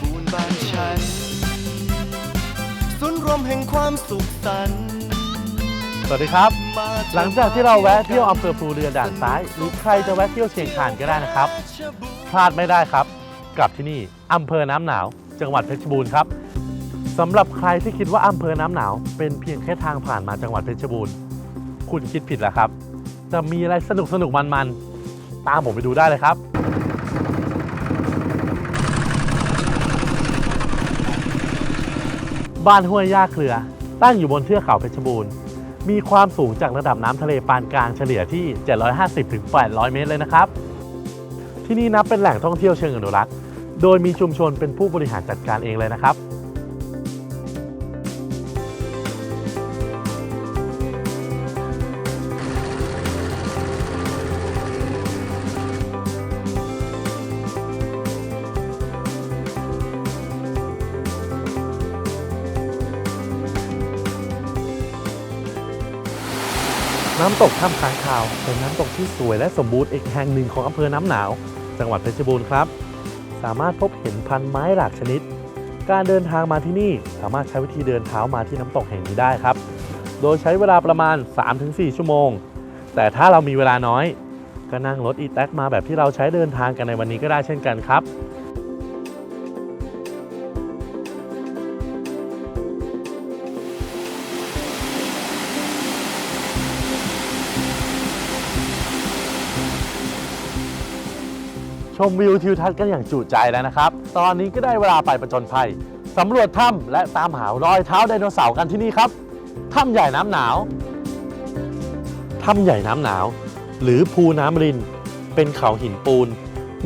บูรณ์บ้านฉันศูนย์รวมแห่งความสุขสันต์สวัสดีครับ หลังจากที่เราแวะเที่ยวอำเภอภูเรือด่านซ้าย หรือใครจะแวะเที่ยวเชียงคานก็ได้นะครับ พลาดไม่ได้ครับ กลับที่นี่อำเภอน้ำหนาว จังหวัดเพชรบูรณ์ครับสำหรับใครที่คิดว่าอำเภอน้ำหนาว เป็นเพียงแค่ทางผ่านมาจังหวัดเพชรบูรณ์ คุณคิดผิดแล้วครับ จะมีอะไรสนุกสนุกมันๆตามผมไปดูได้เลยครับ บ้านห้วยย่าเครือ ตั้งอยู่บนเทือกเขาเพชรบูรณ์ มีความสูงจากระดับน้ำทะเลปานกลางเฉลี่ยที่ 750-800 เมตรเลยนะครับ ที่นี่นับเป็นแหล่งท่องเที่ยวเชิงอนุรักษ์ โดยมีชุมชนเป็นผู้บริหารจัดการเองเลยนะครับ น้ำตกถ้ำค้างคาว เป็นน้ำตกที่สวยและสมบูรณ์อีกแห่งหนึ่งของอำเภอน้ำหนาว จังหวัดเพชรบูรณ์ครับ สามารถพบเห็นพันไม้หลากชนิด การเดินทางมาที่นี่สามารถใช้วิธีเดินเท้ามาที่น้ำตกแห่งนี้ได้ครับ โดยใช้เวลาประมาณ 3-4 ชั่วโมง แต่ถ้าเรามีเวลาน้อย ก็นั่งรถอีแท็กมาแบบที่เราใช้เดินทางกันในวันนี้ก็ได้เช่นกันครับ ชมวิวทิวทัศน์กันอย่างจุใจแล้วนะครับ ตอนนี้ก็ได้เวลาไปประจนภัยสำรวจถ้ำและตามหารอยเท้าไดโนเสาร์กันที่นี่ครับถ้ำใหญ่น้ำหนาวถ้ำใหญ่น้ำหนาว หรือภูน้ำริน เป็นเขาหินปูน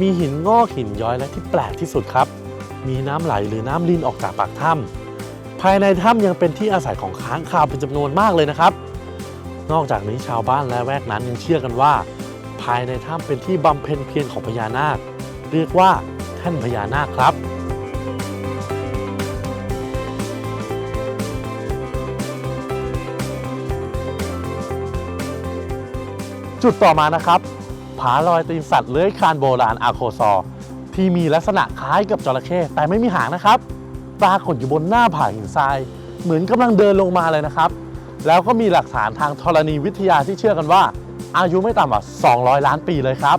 มีหินงอกหินย้อยและที่แปลกที่สุดครับ มีน้ำไหลหรือน้ำรินออกจากปากถ้ำภายในถ้ำยังเป็นที่อาศัยของค้างคาวเป็นจำนวนมากเลยนะครับ นอกจากนี้ชาวบ้านและแวกนั้นยังเชื่อกันว่า ภายในถ้ำเป็นที่บำเพ็ญเพียรของพญานาค เรียกว่าแท่นพญานาคครับ จุดต่อมานะครับ ผาลอยตีนสัตว์เลื้อยคลานโบราณอาโคซอร์ที่มีลักษณะคล้ายกับจระเข้แต่ไม่มีหางนะครับปรากฏอยู่บนหน้าผาหินทราย เหมือนกำลังเดินลงมาเลยนะครับ แล้วก็มีหลักฐานทางธรณีวิทยาที่เชื่อกันว่า อายุไม่ต่ำกว่า200 ล้านปีเลยครับ